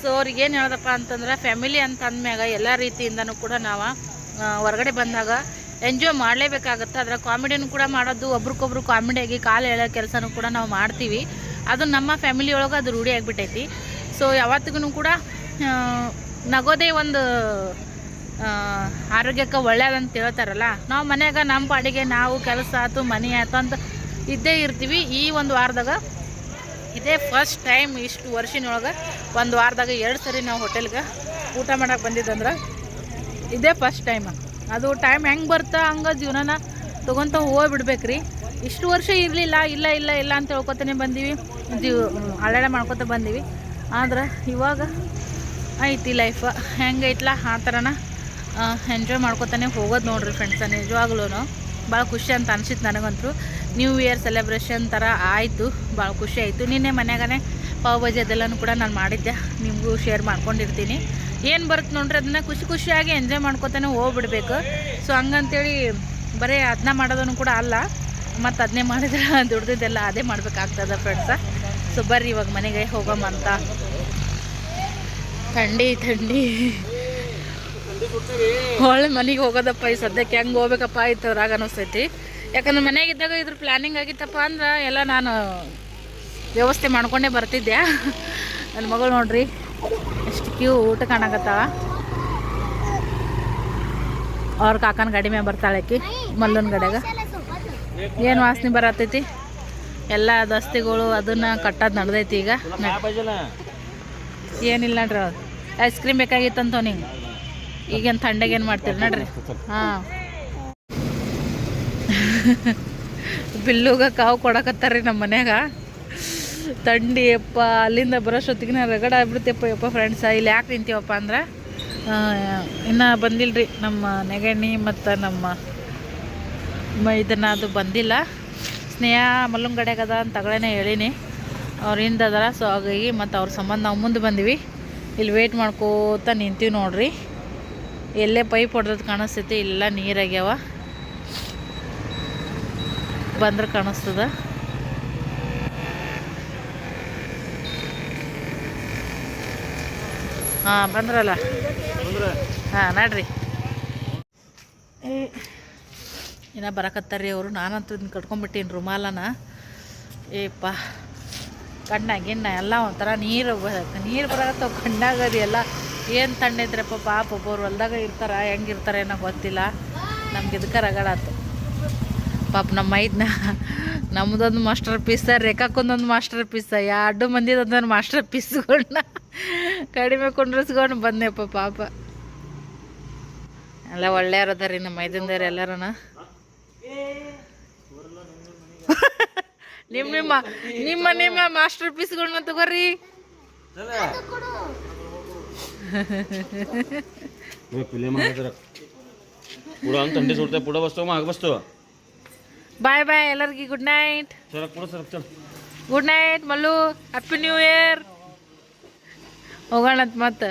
ಸೊ ಅವ್ರಿಗೆ ಏನು ಹೇಳ್ದಪ್ಪ ಅಂತಂದ್ರೆ ಫ್ಯಾಮಿಲಿ ಅಂತ ಅಂದ್ಮ್ಯಾಗ ಎಲ್ಲ ರೀತಿಯಿಂದನೂ ಕೂಡ ನಾವು ಹೊರಗಡೆ ಬಂದಾಗ ಎಂಜಾಯ್ ಮಾಡಲೇಬೇಕಾಗತ್ತೆ. ಅದರ ಕಾಮಿಡಿನೂ ಕೂಡ ಮಾಡೋದು ಒಬ್ರಿಗೊಬ್ರು ಕಾಮಿಡಿಯಾಗಿ ಕಾಲು ಎಳೆಯೋ ಕೆಲಸನೂ ಕೂಡ ನಾವು ಮಾಡ್ತೀವಿ. ಅದು ನಮ್ಮ ಫ್ಯಾಮಿಲಿ ಒಳಗೆ ಅದು ರೂಢಿ ಆಗಿಬಿಟ್ಟೈತಿ. ಸೊ ಯಾವತ್ತಿಗೂ ಕೂಡ ನಗೋದೇ ಒಂದು ಆರೋಗ್ಯಕ್ಕೆ ಒಳ್ಳೇದಂತ ಹೇಳ್ತಾರಲ್ಲ, ನಾವು ಮನ್ಯಾಗ ನಮ್ಮ ಪಾಡಿಗೆ ನಾವು ಕೆಲಸ ಆಯ್ತು ಮನೆ ಆಯ್ತು ಅಂತ ಇದ್ದೇ ಇರ್ತೀವಿ. ಈ ಒಂದು ವಾರದಾಗ ಇದೇ ಫಸ್ಟ್ ಟೈಮ್ ಇಷ್ಟು ವರ್ಷನೊಳಗೆ ಒಂದು ವಾರದಾಗ ಎರಡು ಸರಿ ನಾವು ಹೋಟೆಲ್ಗೆ ಊಟ ಮಾಡೋಕೆ ಬಂದಿದ್ದಂದ್ರೆ ಇದೇ ಫಸ್ಟ್ ಟೈಮ್ ಅದು ಟೈಮ್ ಹೆಂಗೆ ಬರ್ತಾ, ಹಂಗೆ ಜೀವನನ ತೊಗೊಂತ ಹೋಗ್ಬಿಡ್ಬೇಕ್ರಿ ಇಷ್ಟು ವರ್ಷ ಇರಲಿಲ್ಲ, ಇಲ್ಲ ಇಲ್ಲ ಇಲ್ಲ ಅಂತ ಹೇಳ್ಕೊತಾನೆ ಬಂದೀವಿ. ಜೀವ ಅಲ್ಲಾಡ ಮಾಡ್ಕೊತ ಬಂದೀವಿ. ಆದ್ರೆ ಇವಾಗ ಐತಿ ಲೈಫ್ ಹೆಂಗೈತ್ಲ ಆ ಥರನ ಎಂಜಾಯ್ ಮಾಡ್ಕೊತಾನೆ ಹೋಗೋದು ನೋಡ್ರಿ ಫ್ರೆಂಡ್ಸ ನಿಜವಾಗ್ಲೂ ಭಾಳ ಖುಷಿ ಅಂತ ಅನ್ಸಿತ್ತು ನನಗಂತೂ. ನ್ಯೂ ಇಯರ್ ಸೆಲೆಬ್ರೇಷನ್ ಥರ ಆಯಿತು, ಭಾಳ ಖುಷಿ ಆಯಿತು. ನಿನ್ನೆ ಮನ್ಯಾಗನೇ ಪಾವ್ ಭಾಜಿ ಅದೆಲ್ಲನೂ ಕೂಡ ನಾನು ಮಾಡಿದ್ದೆ. ನಿಮಗೂ ಶೇರ್ ಮಾಡ್ಕೊಂಡಿರ್ತೀನಿ. ಏನು ಬರುತ್ತೆ ನೋಡ್ರಿ ಅದನ್ನ ಖುಷಿ ಖುಷಿಯಾಗಿ ಎಂಜಾಯ್ ಮಾಡ್ಕೊತಾನೆ ಹೋಗ್ಬಿಡ್ಬೇಕು. ಸೊ ಹಂಗಂತೇಳಿ ಬರೀ ಅದನ್ನ ಮಾಡೋದನ್ನು ಕೂಡ ಅಲ್ಲ. ಮತ್ತು ಅದನ್ನೇ ಮಾಡಿದ್ರೆ ದುಡ್ದಿದ್ದೆಲ್ಲ ಅದೇ ಮಾಡಬೇಕಾಗ್ತದೆ ಫ್ರೆಂಡ್ಸ ಸೊ ಬರ್ರಿ ಇವಾಗ ಮನೆಗೆ ಹೋಗಮ್ಮ ಅಂತ. ಥಂಡಿ ಥಂಡಿ. ಹೊಳ್ಳಿ ಮನೆಗೆ ಹೋಗೋದಪ್ಪ, ಈ ಸದ್ಯಕ್ಕೆ ಹೆಂಗೆ ಹೋಗ್ಬೇಕಪ್ಪ ಆಯ್ತವ್ರಾಗ ಅನಿಸ್ತೈತಿ. ಯಾಕಂದ್ರೆ ಮನೆಗಿದ್ದಾಗ ಇದ್ರ ಪ್ಲ್ಯಾನಿಂಗ್ ಆಗಿತ್ತಪ್ಪ ಅಂದ್ರೆ ಎಲ್ಲ ನಾನು ವ್ಯವಸ್ಥೆ ಮಾಡ್ಕೊಂಡೇ ಬರ್ತಿದ್ದೆ. ನನ್ನ ಮಗಳು ನೋಡ್ರಿ, ಎಷ್ಟು ಕ್ಯೂ ಊಟ ಕಾಣಕತ್ತಾವ ಅವ್ರ ಕಾಕನ ಗಾಡಿ ಮೇಲೆ ಬರ್ತಾಳೆ ಆಕಿ, ಮಲ್ಲನ ಗಡೆಗ ಏನು ವಾಸನೆ ಬರತೈತಿ? ಎಲ್ಲ ದಸ್ತಿಗಳು ಅದನ್ನ ಕಟ್ಟೋದು ನಡ್ದೈತಿ ಈಗ. ಏನಿಲ್ಲ ನೋಡ್ರಿ ಐಸ್ ಕ್ರೀಮ್ ಬೇಕಾಗಿತ್ತಂತ ನೀವು ಈಗೇನು ಥಂಡಗೆ ಏನು ಮಾಡ್ತೀರಿ? ನೋಡ್ರಿ. ಹಾಂ. ಬಿಲ್ಲುಗ ಕಾವು ಕೊಡಕತ್ತಾರ್ರಿ ನಮ್ಮ ಮನ್ಯಾಗ. ತಂಡಿ ಅಪ್ಪ ಅಲ್ಲಿಂದ ಬರೋಷ್ಟೊತ್ತಿಗೆ ನಾ ರಗಡ ಆಗ್ಬಿಡ್ತೇಪ್ಪ ಯಪ್ಪ ಫ್ರೆಂಡ್ಸ ಇಲ್ಲಿ ಯಾಕೆ ನಿಂತೀವಪ್ಪ ಅಂದ್ರೆ ಇನ್ನೂ ಬಂದಿಲ್ರಿ ನಮ್ಮ ನೆಗಣ್ಣಿ ಮತ್ತು ನಮ್ಮ ಇದನ್ನ ಅದು ಬಂದಿಲ್ಲ. ಸ್ನೇಹ ಮಲ್ಲಂಗಡೆಗದ ಅಂತ ತಗಳೇನೆ ಹೇಳೀನಿ. ಅವ್ರಿಂದ ಅದರ ಸೊ ಹಾಗಾಗಿ ಮತ್ತು ಅವ್ರ ಸಂಬಂಧ ನಾವು ಮುಂದೆ ಬಂದೀವಿ. ಇಲ್ಲಿ ವೇಟ್ ಮಾಡ್ಕೋತ ನಿಂತೀವಿ ನೋಡ್ರಿ. ಎಲ್ಲೇ ಪೈಪ್ ಹೊಡೆದ್ ಕಾಣಿಸ್ತೈತಿ ಇಲ್ಲ ನೀರಾಗ್ಯಾವ. ಬಂದ್ರೆ ಕಾಣಿಸ್ತದ. ಹಾಂ, ಬಂದ್ರಲ್ಲ? ಹಾಂ, ನೋಡ್ರಿ. ಏ, ಇನ್ನ ಬರಕತ್ತಾರ್ರಿ ಅವರು. ನಾನಂತೂ ಇದನ್ನ ಕಟ್ಕೊಂಡ್ಬಿಟ್ಟೀನಿ ರುಮಾಲನ. ಏಪ್ಪ, ಕಣ್ಣ ಗಿಣ್ಣ ಎಲ್ಲ ಒಂಥರ ನೀರು ನೀರು ಬರಕತ್ತಾವ, ಕಣ್ಣಾಗ ಅದು ಎಲ್ಲ. ಏನು ಇದ್ರೆ ಪಾಪ ಒಬ್ಬರು ಹೊಲ್ದಾಗ ಇರ್ತಾರ, ಹೆಂಗಿರ್ತಾರೆ ಏನೋ ಗೊತ್ತಿಲ್ಲ. ನಮ್ಗೆ ಇದಕ್ಕೆ ರಗಡಾತು ಪಾಪ ನಮ್ಮ ಐದನ್ನ ನಮ್ಮದೊಂದು ಮಾಸ್ಟರ್ ಪೀಸ ರೇಖಾಕೊಂದೊಂದು ಮಾಸ್ಟರ್ ಪೀಸ, ಎರಡು ಮಂದಿದೊಂದೊಂದು ಮಾಸ್ಟರ್ ಪೀಸ್ಗಳನ್ನ ಕಡಿಮೆ ಕೊಂಡ್ರಸ್ಕೊಂಡು ಬಂದೆಪ್ಪ ಪಾಪ. ಎಲ್ಲ ಒಳ್ಳೆಯವ್ರು ಅದಾರಿ ನಮ್ಮ ಮೈದಿಂದವ್ರು ಎಲ್ಲರನ. ನಿಮ್ಮ ನಿಮ್ಮ ನಿಮ್ಮ ನಿಮ್ಮ ಮಾಸ್ಟರ್ ಪೀಸ್ಗಳನ್ನ ತಗೋರಿ. पुढं आणि थंडी सोडते पुढं बसतो माग बसतो ಬಾಯ್ ಬಾಯ್ ಎಲ್ಲರಿಗೆ ಗುಡ್ ನೈಟ್ सरक पुढं सरक चल good night Mallu happy new year ಹೋಗೋಣಂತ ಮತ್ತೆ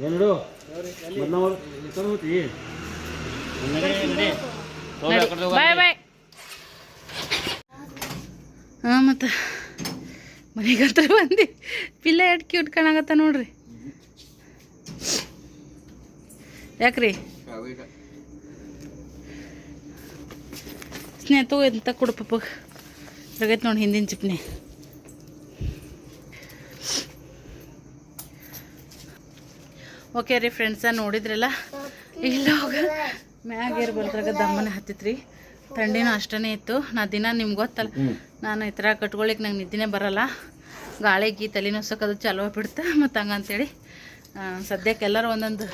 ಏನಿಡು ಬದ್ನಾವರ್ ಹೋಗ್ತಿ ಬಾಯ್ ಬಾಯ್ ಹಾಂ ಮತ್ತು ಮನೆಗೆ ಹತ್ರ ಬಂದು. ಪಿಲ್ಲ ಎಷ್ಟು ಕ್ಯೂಟ್ ಕಾಣಾಗತ್ತ ನೋಡ್ರಿ. ಯಾಕ್ರಿ? ಸ್ನೇಹ ತಗೋ ಎಂತ ಕೊಡು ರಗೈತೆ ನೋಡಿ ಹಿಂದಿನ ಚಿಪ್ನಿ. ಓಕೆ ರೀ ಫ್ರೆಂಡ್ಸ ನೋಡಿದ್ರಲ್ಲ? ಇಲ್ಲ ಹೋಗ. ಮ್ಯಾಗ ದಮ್ಮನೆ ದಮ್ಮನ ಹತ್ತಿತ್ರಿ. ಥಂಡಿನೂ ಅಷ್ಟೇ ಇತ್ತು. ನಾ ದಿನ ನಿಮ್ಗೆ ಗೊತ್ತಲ್ಲ ನಾನು ಈ ಥರ ಕಟ್ಕೊಳಿಕ್ಕೆ ನಂಗೆ ನಿದ್ದೆನೇ ಬರೋಲ್ಲ. ಗಾಳಿಗೆ ತಲೆ ಅದು ಚಲೋ ಆಗ್ಬಿಡ್ತು. ಮತ್ತು ಹಂಗಂತೇಳಿ ಸದ್ಯಕ್ಕೆಲ್ಲರೂ ಸದ್ಯಕ್ಕೆ ಎಲ್ಲರೂ ಒಂದೊಂದು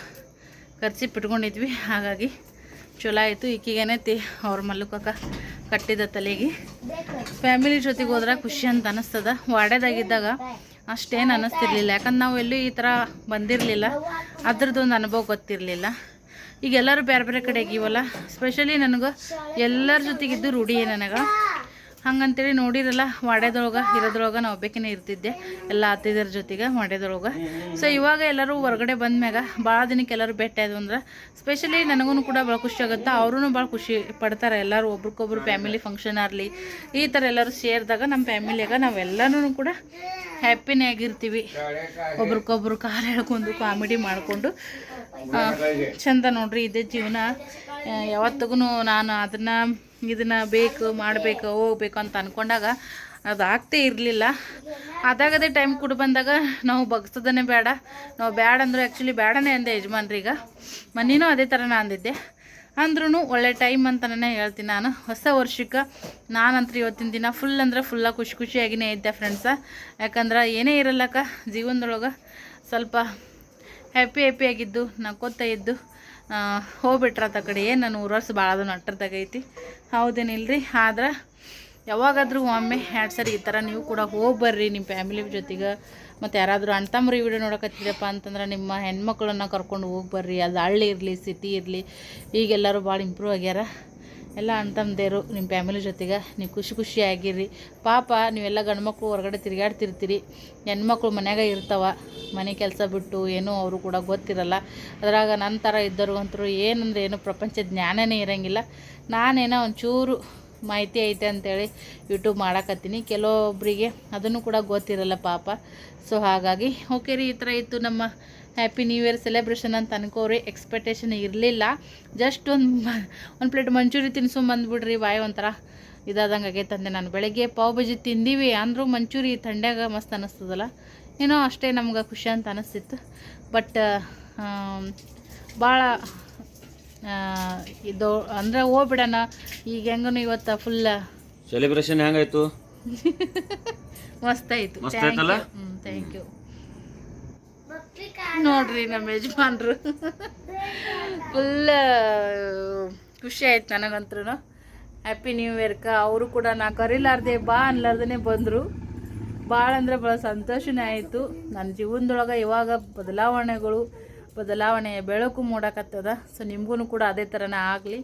ಖರ್ಚಿ ಇಟ್ಕೊಂಡಿದ್ವಿ ಹಾಗಾಗಿ ಚಲೋ ಆಯಿತು. ಈಕಿಗೇನೈತಿ ಅವ್ರ ಮಲ್ಲುಕಕ್ಕ ಕಟ್ಟಿದ ತಲೆಗೆ. ಫ್ಯಾಮಿಲಿ ಜೊತೆಗೆ ಹೋದ್ರೆ ಖುಷಿ ಅಂತ ಅನಿಸ್ತದ. ವಾಡ್ಯದಾಗಿದ್ದಾಗ ಅಷ್ಟೇನು ಅನ್ನಿಸ್ತಿರ್ಲಿಲ್ಲ ಯಾಕಂದ್ರೆ ನಾವು ಎಲ್ಲೂ ಈ ಥರ ಬಂದಿರಲಿಲ್ಲ. ಅದ್ರದ್ದೊಂದು ಅನುಭವ ಗೊತ್ತಿರಲಿಲ್ಲ. ಈಗ ಎಲ್ಲರೂ ಬೇರೆ ಬೇರೆ ಕಡೆ ಆಗಿವಲ್ಲ ಸ್ಪೆಷಲಿ ನನಗೆ ಎಲ್ಲರ ಜೊತೆಗಿದ್ದು ರೂಢಿ ನನಗೆ. ಹಂಗಂತೇಳಿ ನೋಡಿರಲ್ಲ ವಾಡ್ಯದೊಳಗೆ ಇರೋದ್ರೊಳಗೆ ನಾ ಒಬ್ಬಕಿನೇ ಇರ್ತಿದ್ದೆ. ಎಲ್ಲ ಅತ್ತಿದರ ಜೊತೆಗೆ, ವಾಡ್ಯದೊಳಗೆ. ಸೊ ಇವಾಗ ಎಲ್ಲರೂ ಹೊರಗಡೆ ಬಂದ್ಮ್ಯಾಗ ಭಾಳ ದಿನಕ್ಕೆ ಎಲ್ಲರೂ ಭೇಟಿ ಆಯ್ತು ಅಂದ್ರೆ ಸ್ಪೆಷಲಿ ನನಗೂ ಕೂಡ ಭಾಳ ಖುಷಿ ಆಗುತ್ತೆ. ಅವ್ರೂ ಭಾಳ ಖುಷಿ ಪಡ್ತಾರೆ. ಎಲ್ಲರೂ ಒಬ್ರಿಗೊಬ್ರು ಫ್ಯಾಮಿಲಿ ಫಂಕ್ಷನ್ ಆಗಲಿ, ಈ ಥರ ಎಲ್ಲರೂ ಸೇರಿದಾಗ ನಮ್ಮ ಫ್ಯಾಮಿಲಿಯಾಗ ನಾವೆಲ್ಲರೂ ಕೂಡ ಹ್ಯಾಪಿನೇ ಆಗಿರ್ತೀವಿ. ಒಬ್ರಿಗೊಬ್ರು ಕಾಲು ಹೇಳ್ಕೊಂಡು ಕಾಮಿಡಿ ಮಾಡಿಕೊಂಡು ಚಂದ ನೋಡ್ರಿ, ಇದೇ ಜೀವನ. ಯಾವತ್ತಿಗೂ ನಾನು ಅದನ್ನು ಇದನ್ನು ಬೇಕು, ಮಾಡಬೇಕು, ಹೋಗ್ಬೇಕು ಅಂತ ಅಂದ್ಕೊಂಡಾಗ ಅದು ಆಗ್ತೇ ಇರಲಿಲ್ಲ. ಅದಾಗದೆ ಟೈಮ್ ಕೂಡ ಬಂದಾಗ ನಾವು ಬಗ್ಸೋದನ್ನೇ ಬೇಡ. ನಾವು ಬೇಡ ಅಂದ್ರೆ ಆ್ಯಕ್ಚುಲಿ ಬೇಡನೇ ಅಂದೆ ಯಜಮಾನ್ರೀಗ ಮನೇನೂ ಅದೇ ಥರ ನಾ ಅಂದಿದ್ದೆ. ಅಂದ್ರೂ ಒಳ್ಳೆ ಟೈಮ್ ಅಂತನೇ ಹೇಳ್ತೀನಿ ನಾನು. ಹೊಸ ವರ್ಷಕ್ಕೆ ನಾನಂತೂ ಇವತ್ತಿನ ದಿನ ಫುಲ್ ಅಂದ್ರೆ ಫುಲ್ಲ ಖುಷಿ ಖುಷಿಯಾಗಿನೇ ಇದ್ದೆ ಫ್ರೆಂಡ್ಸ ಯಾಕಂದ್ರೆ ಏನೇ ಇರಲ್ಲಕ್ಕ ಜೀವನದೊಳಗೆ ಸ್ವಲ್ಪ ಹ್ಯಾಪಿ ಹ್ಯಾಪಿಯಾಗಿದ್ದು ನಕ್ಕೋತ ಇದ್ದು. ಆ, ಹೋಗ್ಬಿಟ್ರತ್ತ ಕಡೆ. ಏನು ನಾನು ಊರು ವರ್ಷ ಭಾಳ ಅದು ನಟ್ಟರ್ದಾಗೈತಿ ಹೌದೇನಿಲ್ರಿ? ಆದ್ರೆ ಯಾವಾಗಾದರೂ ಒಮ್ಮೆ ಎರಡು ಸರಿ ಈ ಥರ ನೀವು ಕೂಡ ಹೋಗ್ಬರ್ರಿ ನಿಮ್ಮ ಫ್ಯಾಮಿಲಿ ಜೊತೆಗೆ. ಮತ್ತು ಯಾರಾದರೂ ಅಣ್ತಮ್ರಿ ವಿಡಿಯೋ ನೋಡಕತ್ತಿದಪ್ಪ ಅಂತಂದ್ರೆ ನಿಮ್ಮ ಹೆಣ್ಮಕ್ಳನ್ನ ಕರ್ಕೊಂಡು ಹೋಗ್ಬರ್ರಿ. ಅದು ಹಳ್ಳಿ ಇರಲಿ ಸಿಟಿ ಇರಲಿ. ಈಗೆಲ್ಲರೂ ಭಾಳ ಇಂಪ್ರೂವ್ ಆಗ್ಯಾರ. ಎಲ್ಲ ಅಂತಂದೇರು ನಿಮ್ಮ ಫ್ಯಾಮಿಲಿ ಜೊತೆಗೆ ನೀವು ಖುಷಿ ಖುಷಿಯಾಗಿರ್ರಿ. ಪಾಪ, ನೀವೆಲ್ಲ ಗಂಡ್ಮಕ್ಳು ಹೊರಗಡೆ ತಿರುಗಾಡ್ತಿರ್ತೀರಿ. ಹೆಣ್ಮಕ್ಳು ಮನ್ಯಾಗ ಇರ್ತಾವ, ಮನೆ ಕೆಲಸ ಬಿಟ್ಟು ಏನೂ ಅವರು ಕೂಡ ಗೊತ್ತಿರಲ್ಲ. ಅದರಾಗ ನನ್ನ ಥರ ಅಂತರೂ ಏನಂದ್ರೆ ಏನು ಪ್ರಪಂಚ ಜ್ಞಾನನೇ ಇರೋಂಗಿಲ್ಲ. ನಾನೇನೋ ಒಂಚೂರು ಮಾಹಿತಿ ಐತೆ ಅಂತೇಳಿ ಯೂಟ್ಯೂಬ್ ಮಾಡಕತ್ತೀನಿ. ಕೆಲವೊಬ್ಬರಿಗೆ ಅದನ್ನು ಕೂಡ ಗೊತ್ತಿರಲ್ಲ ಪಾಪ. ಸೊ ಹಾಗಾಗಿ ಓಕೆ ರೀ, ಈ ಥರ ಇತ್ತು ನಮ್ಮ ಹ್ಯಾಪಿ ನ್ಯೂ ಇಯರ್ ಸೆಲೆಬ್ರೇಷನ್ ಅಂತ ಅನ್ಕೋರಿ. ಎಕ್ಸ್ಪೆಕ್ಟೇಷನ್ ಇರಲಿಲ್ಲ. ಜಸ್ಟ್ ಒಂದು ಒಂದು ಪ್ಲೇಟ್ ಮಂಚೂರಿ ತಿನ್ಸು ತಿನ್ಸ್ಕೊಂಬಂದ್ಬಿಡ್ರಿ ಬಾಯಿ ಒಂಥರ ಇದಾದಂಗೆ ಆಗೈತಂದೆ ನಾನು. ಬೆಳಗ್ಗೆ ಪಾವ್ ಬಜ್ಜಿ ತಿಂದೀವಿ. ಅಂದರೂ ಮಂಚೂರಿ ಥಂಡ್ಯಾಗ ಮಸ್ತ್ ಅನ್ನಿಸ್ತದಲ್ಲ ಏನೋ ಅಷ್ಟೇ ನಮ್ಗೆ ಖುಷಿ ಅಂತ ಅನ್ನಿಸ್ತಿತ್ತು ಬಟ್ ಭಾಳ ಇದು ಅಂದರೆ ಹೋಗ್ಬಿಡೋಣ. ಈಗ ಹೆಂಗೂ ಇವತ್ತು ಫುಲ್ ಸೆಲೆಬ್ರೇಷನ್ ಹೆಂಗಾಯ್ತು? ಮಸ್ತ್ ಆಯಿತು. ಥ್ಯಾಂಕ್ ಯು ನೋಡ್ರಿ ನಮ್ಮ ಯಜಮಾನ್ರು. ಫುಲ್ ಖುಷಿ ಆಯ್ತು ನನಗಂತೂ ಹ್ಯಾಪಿ ನ್ಯೂ ಇಯರ್ಕ ಅವರು ಕೂಡ ನಾ ಕರಿಲಾರ್ದೆ ಬಾ ಅನ್ಲಾರ್ದೇ ಬಂದರು. ಭಾಳ ಅಂದ್ರೆ ಭಾಳ ಸಂತೋಷನೇ ಆಯಿತು. ನನ್ನ ಜೀವನದೊಳಗೆ ಇವಾಗ ಬದಲಾವಣೆಗಳು, ಬದಲಾವಣೆಯ ಬೆಳಕು ಮೂಡಕತ್ತದ. ಸೊ ನಿಮಗೂ ಕೂಡ ಅದೇ ಥರನೇ ಆಗಲಿ.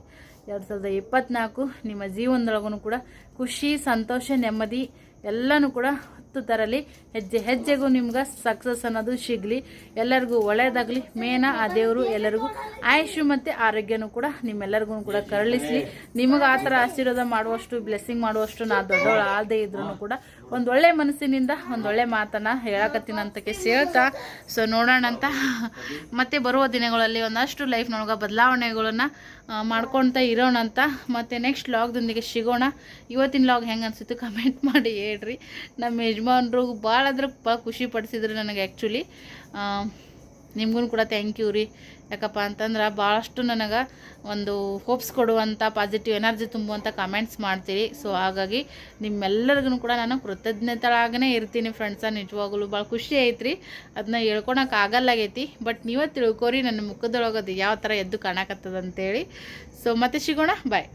ಎರಡು ಸಾವಿರದ ಇಪ್ಪತ್ತ್ನಾಲ್ಕು ನಿಮ್ಮ ಜೀವನದೊಳಗೂ ಕೂಡ ಖುಷಿ, ಸಂತೋಷ, ನೆಮ್ಮದಿ ಎಲ್ಲನೂ ಕೂಡ ಹೊತ್ತು ತರಲಿ, ಹೆಜ್ಜೆ, ಹೆಜ್ಜೆಗೂ ನಿಮ್ಗೆ ಸಕ್ಸಸ್ ಅನ್ನೋದು ಸಿಗಲಿ. ಎಲ್ಲರಿಗೂ ಒಳ್ಳೆಯದಾಗಲಿ ಮೇನ, ಆ ದೇವರು ಎಲ್ಲರಿಗೂ ಆಯುಷು ಮತ್ತು ಆರೋಗ್ಯನೂ ಕೂಡ ನಿಮ್ಮೆಲ್ಲರಿಗೂ ಕೂಡ ಕರುಳಿಸಲಿ. ನಿಮಗೆ ಆ ಥರ ಆಶೀರ್ವಾದ ಮಾಡುವಷ್ಟು ಬ್ಲೆಸ್ಸಿಂಗ್ ಮಾಡುವಷ್ಟು ನಾ ದೊಡ್ಡವಳು ಆಲ್ದೇ ಇದ್ರೂ ಕೂಡ ಒಂದು ಒಳ್ಳೆ ಮನಸ್ಸಿನಿಂದ ಒಂದು ಒಳ್ಳೆ ಮಾತನ್ನು ಹೇಳಕತ್ತೀನಿ ಅಂತಕ್ಕೆ ಸೇಳ್ತಾ ಸೊ ನೋಡೋಣ ಅಂತ. ಮತ್ತೆ ಬರುವ ದಿನಗಳಲ್ಲಿ ಒಂದಷ್ಟು ಲೈಫ್ನೊಳಗೆ ಬದಲಾವಣೆಗಳನ್ನು ಮಾಡ್ಕೊಳ್ತಾ ಇರೋಣ ಅಂತ. ಮತ್ತು ನೆಕ್ಸ್ಟ್ ಲಾಗ್ದೊಂದಿಗೆ ಸಿಗೋಣ. ಇವತ್ತಿನ ಲಾಗ್ ಹೆಂಗೆ ಅನಿಸುತ್ತೆ ಕಮೆಂಟ್ ಮಾಡಿ ಹೇಳ್ರಿ. ನಮ್ಮ ಯಜಮಾನ್ರು ಭಾಳ ಅಂದ್ರೆ ಭಾಳ ಖುಷಿ ಪಡಿಸಿದ್ರು ನನಗೆ ಆ್ಯಕ್ಚುಲಿ ನಿಮ್ಗೂ ಕೂಡ ಥ್ಯಾಂಕ್ ಯು ರೀ. ಯಾಕಪ್ಪ ಅಂತಂದ್ರೆ ಭಾಳಷ್ಟು ನನಗೆ ಒಂದು ಹೋಪ್ಸ್ ಕೊಡುವಂಥ ಪಾಸಿಟಿವ್ ಎನರ್ಜಿ ತುಂಬುವಂಥ ಕಮೆಂಟ್ಸ್ ಮಾಡ್ತೀರಿ. ಸೊ ಹಾಗಾಗಿ ನಿಮ್ಮೆಲ್ಲರಿಗೂ ಕೂಡ ನಾನು ಕೃತಜ್ಞತಳಾಗೇ ಇರ್ತೀನಿ ಫ್ರೆಂಡ್ಸ ನಿಜವಾಗ್ಲೂ ಭಾಳ ಖುಷಿ ಐತ್ರಿ. ಅದನ್ನ ಹೇಳ್ಕೊಳಕ್ಕೆ ಆಗಲ್ಲಾಗೈತಿ. ಬಟ್ ನೀವೇ ತಿಳ್ಕೊರಿ ನನ್ನ ಮುಖದೊಳಗೆ ಯಾವ ಥರ ಎದ್ದು ಕಾಣಕತ್ತದ ಅಂತೇಳಿ ಸೊ ಮತ್ತೆ ಸಿಗೋಣ. ಬಾಯ್